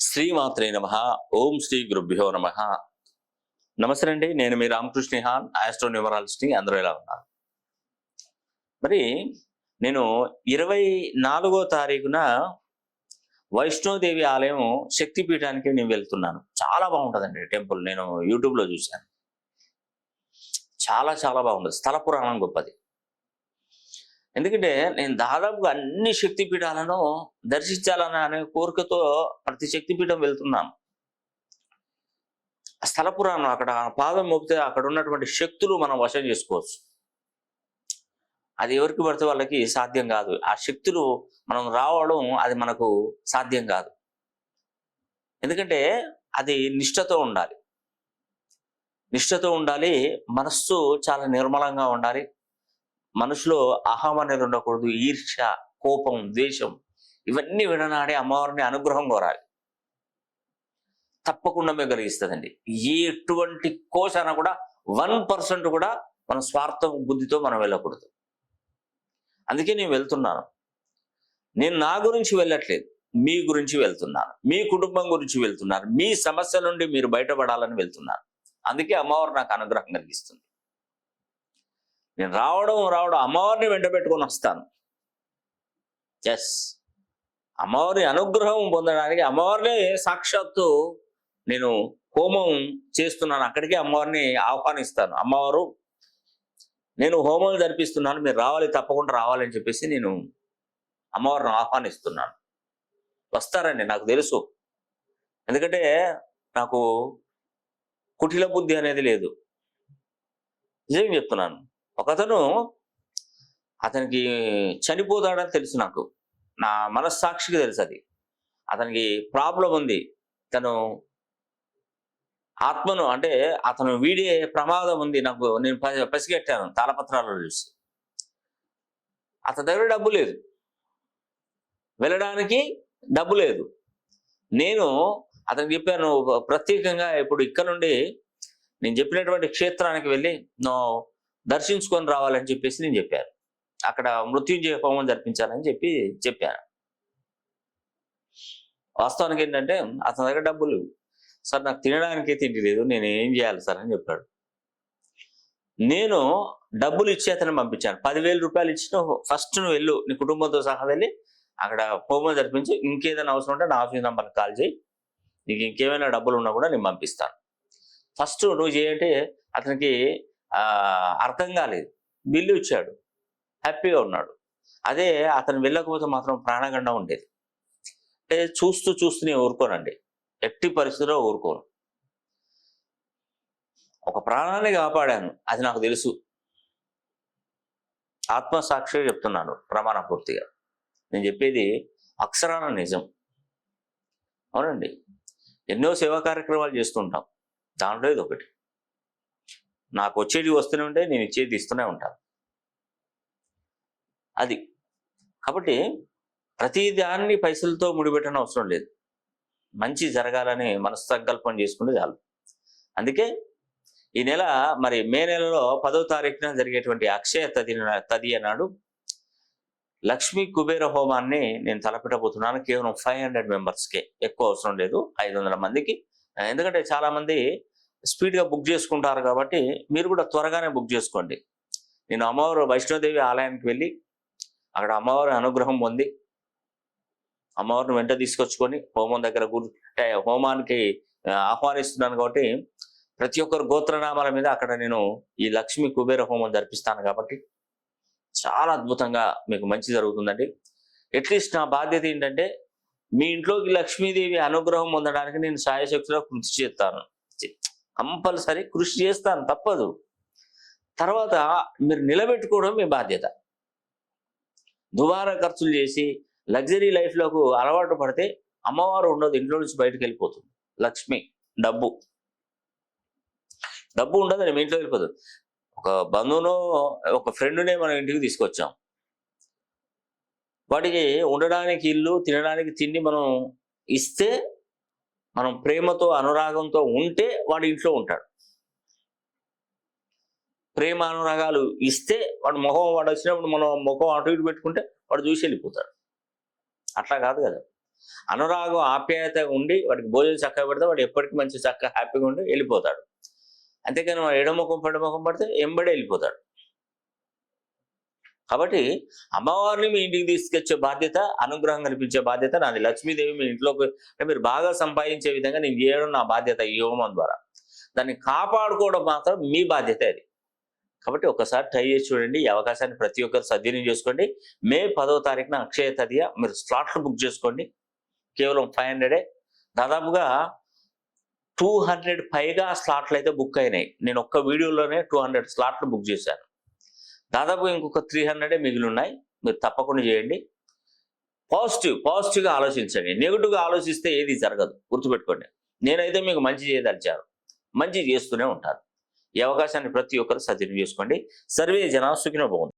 శ్రీమాత్రే నమ ఓం శ్రీ గురుభ్యో నమ. నమస్తే అండి నేను మీ రామకృష్ణ హాన్ ఆస్ట్రో న్యూమరాలజిస్ట్ అందరూ ఎలా ఉన్నారు? మరి నేను ఇరవై నాలుగో తారీఖున వైష్ణోదేవి ఆలయం శక్తిపీఠానికి నేను వెళ్తున్నాను. చాలా బాగుంటుందండి టెంపుల్ నేను యూట్యూబ్లో చూశాను. చాలా చాలా బాగుంటుంది. స్థల పురాణం గొప్పది. ఎందుకంటే నేను దాదాపుగా అన్ని శక్తిపీఠాలను దర్శించాలని అనే కోరికతో ప్రతి శక్తిపీఠం వెళ్తున్నాను. ఆ స్థల పురాణం అక్కడ పాదం మోపితే అక్కడ ఉన్నటువంటి శక్తులు మనం వశం చేసుకోవచ్చు. అది ఎవరికి పడితే వాళ్ళకి సాధ్యం కాదు. ఆ శక్తులు మనం రావడం అది మనకు సాధ్యం కాదు. ఎందుకంటే అది నిష్ఠతో ఉండాలి. నిష్ఠతో ఉండాలి మనస్సు చాలా నిర్మలంగా ఉండాలి. మనసులో అహం అనేది ఉండకూడదు ఈర్ష్య కోపం ద్వేషం ఇవన్నీ విడనాడే అమ్మవారిని అనుగ్రహం కోరాలి. తప్పకుండా మేము కలిగిస్తుందండి. ఎటువంటి కోశాన కూడా వన్ పర్సెంట్ కూడా మన స్వార్థం బుద్ధితో మనం వెళ్ళకూడదు. అందుకే నేను వెళ్తున్నాను. నేను నా గురించి వెళ్ళట్లేదు మీ గురించి వెళ్తున్నాను మీ కుటుంబం గురించి వెళ్తున్నాను మీ సమస్య నుండి మీరు బయటపడాలని వెళ్తున్నాను. అందుకే అమ్మవారు నాకు అనుగ్రహం కలిగిస్తుంది. నేను రావడం రావడం అమ్మవారిని వెంట పెట్టుకొని వస్తాను. ఎస్ అమ్మవారి అనుగ్రహం పొందడానికి అమ్మవారినే సాక్షాత్తు నేను హోమం చేస్తున్నాను. అక్కడికి అమ్మవారిని ఆహ్వానిస్తాను. అమ్మవారు నేను హోమం జరిపిస్తున్నాను. మీరు రావాలి తప్పకుండా రావాలని చెప్పేసి నేను అమ్మవారిని ఆహ్వానిస్తున్నాను. వస్తారండి నాకు తెలుసు. ఎందుకంటే నాకు కుటిల బుద్ధి అనేది లేదు. నిజం చెప్తున్నాను. ఒకతను అతనికి చనిపోతాడని తెలుసు నాకు. నా మనస్సాక్షికి తెలుసు అది. అతనికి ప్రాబ్లం ఉంది. తను ఆత్మను అంటే అతను వీడే ప్రమాదం ఉంది. నాకు నేను పసిగట్టాను తాళపత్రాలు చూసి. అతని దగ్గర డబ్బు లేదు. వెళ్ళడానికి డబ్బు లేదు. నేను అతనికి చెప్పాను ప్రత్యేకంగా ఇప్పుడు ఇక్కడ నుండి నేను చెప్పినటువంటి క్షేత్రానికి వెళ్ళి నువ్వు దర్శించుకొని రావాలని చెప్పేసి నేను చెప్పాను. అక్కడ మృత్యుంజయ హోమం జరిపించాలని చెప్పి చెప్పాను. వాస్తవానికి ఏంటంటే అతని దగ్గర డబ్బులు సార్ నాకు తినడానికి తిండి లేదు నేను ఏం చేయాలి సార్ అని చెప్పాడు. నేను డబ్బులు ఇచ్చి అతను పంపించాను. పదివేల రూపాయలు ఇచ్చిన ఫస్ట్ నువ్వు వెళ్ళు నీ కుటుంబంతో సహా వెళ్ళి అక్కడ హోమం జరిపించి. ఇంకేదైనా అవసరం ఉంటే నా ఆఫీస్ నెంబర్కి కాల్ చేయి. నీకు ఇంకేమైనా డబ్బులు ఉన్నా కూడా నేను పంపిస్తాను. ఫస్ట్ నువ్వు చేయంటే అతనికి అర్థం కాలేదు. బిల్లు ఇచ్చాడు. హ్యాపీగా ఉన్నాడు. అదే అతను వెళ్ళకపోతే మాత్రం ప్రాణగండం ఉండేది. అంటే చూస్తూ చూస్తూ నేను ఊరుకోనండి. ఎట్టి పరిస్థితిలో ఊరుకోను. ఒక ప్రాణాన్ని కాపాడాను. అది నాకు తెలుసు. ఆత్మసాక్షిగా చెప్తున్నాను ప్రమాణ పూర్తిగా. నేను చెప్పేది అక్షరాన నిజం. అవునండి. ఎన్నో సేవా కార్యక్రమాలు చేస్తుంటాం. దాంట్లో ఇది ఒకటి. నాకు వచ్చేది వస్తూనే ఉంటే నేను ఇచ్చేది ఇస్తూనే ఉంటాను. అది. కాబట్టి ప్రతి దాన్ని పైసలతో ముడిపెట్టడం అవసరం లేదు. మంచి జరగాలని మనస్సంకల్పం చేసుకుంటే చాలు. అందుకే ఈ నెల మరి మే నెలలో పదో తారీఖున జరిగేటువంటి అక్షయ తది తదియ నాడు లక్ష్మీ కుబేర హోమాన్ని నేను తలపెట్టబోతున్నాను. కేవలం ఫైవ్ హండ్రెడ్ మెంబర్స్కే. ఎక్కువ అవసరం లేదు. ఐదు వందల మందికి. ఎందుకంటే చాలామంది స్పీడ్గా బుక్ చేసుకుంటారు కాబట్టి మీరు కూడా త్వరగానే బుక్ చేసుకోండి. నేను అమ్మవారు వైష్ణోదేవి ఆలయానికి వెళ్ళి అక్కడ అమ్మవారి అనుగ్రహం పొంది అమ్మవారిని వెంట తీసుకొచ్చుకొని హోమం దగ్గర గురి అంటే హోమానికి ఆహ్వానిస్తున్నాను కాబట్టి ప్రతి ఒక్కరు గోత్రనామాల మీద అక్కడ నేను ఈ లక్ష్మీ కుబేర హోమం జరిపిస్తాను కాబట్టి చాలా అద్భుతంగా మీకు మంచి జరుగుతుందండి. అట్లీస్ట్ నా బాధ్యత ఏంటంటే మీ ఇంట్లోకి లక్ష్మీదేవి అనుగ్రహం పొందడానికి నేను సాయశక్తిలో కృషి చేస్తాను. కంపల్సరీ కృషి చేస్తాను తప్పదు. తర్వాత మీరు నిలబెట్టుకోవడం మీ బాధ్యత. దుబారా ఖర్చులు చేసి లగ్జరీ లైఫ్లోకి అలవాటు పడితే అమ్మవారు ఉండదు ఇంట్లో నుంచి బయటకు వెళ్ళిపోతుంది. లక్ష్మి డబ్బు. డబ్బు ఉండదు మీ ఇంట్లో వెళ్ళిపోతుంది ఒక బంధువును ఒక ఫ్రెండునే మనం ఇంటికి తీసుకొచ్చాం. వాడికి ఉండడానికి ఇల్లు తినడానికి తిండి మనం ఇస్తే మనం ప్రేమతో అనురాగంతో ఉంటే వాడు ఇంట్లో ఉంటాడు. ప్రేమ అనురాగాలు ఇస్తే వాడు ముఖం వాడు వచ్చినప్పుడు మనం ముఖం అటు ఇటు పెట్టుకుంటే వాడు చూసి వెళ్ళిపోతాడు. అట్లా కాదు కదా. అనురాగం ఆప్యాయత ఉండి వాడికి భోజనం చక్కగా పెడితే వాడు ఎప్పటికీ మంచి చక్కగా హ్యాపీగా ఉండి వెళ్ళిపోతాడు. అంతేకాని వాడు ఎడముఖం పడముఖం పడితే ఎంబడే వెళ్ళిపోతాడు. కాబట్టి అమ్మవారిని మీ ఇంటికి తీసుకొచ్చే బాధ్యత అనుగ్రహం కనిపించే బాధ్యత నాది. లక్ష్మీదేవి మీ ఇంట్లోకి మీరు బాగా సంపాదించే విధంగా నేను చేయడం నా బాధ్యత ఈ హోమం ద్వారా. దాన్ని కాపాడుకోవడం మాత్రం మీ బాధ్యత అది. కాబట్టి ఒకసారి ట్రై చేసి చూడండి. ఈ అవకాశాన్ని ప్రతి ఒక్కరు సద్వినియోగం చేసుకోండి. మే పదో తారీఖున అక్షయ తదియ మీరు స్లాట్లు బుక్ చేసుకోండి. కేవలం ఫైవ్ హండ్రెడే. దాదాపుగా టూ హండ్రెడ్ పైగా స్లాట్లు అయితే బుక్ అయినాయి. నేను ఒక్క వీడియోలోనే టూ హండ్రెడ్ స్లాట్లు బుక్ చేశాను. దాదాపు ఇంకొక త్రీ హండ్రెడే మిగిలి ఉన్నాయి మీరు తప్పకుండా చేయండి. పాజిటివ్ పాజిటివ్గా ఆలోచించండి. నెగిటివ్గా ఆలోచిస్తే ఏది జరగదు. గుర్తుపెట్టుకోండి. నేనైతే మీకు మంచి చేయదలిచాను. మంచి చేస్తూనే ఉంటాను. ఈ అవకాశాన్ని ప్రతి ఒక్కరు సద్వినియోగం చేసుకోండి. సర్వే జనా సుఖిన బాగుంది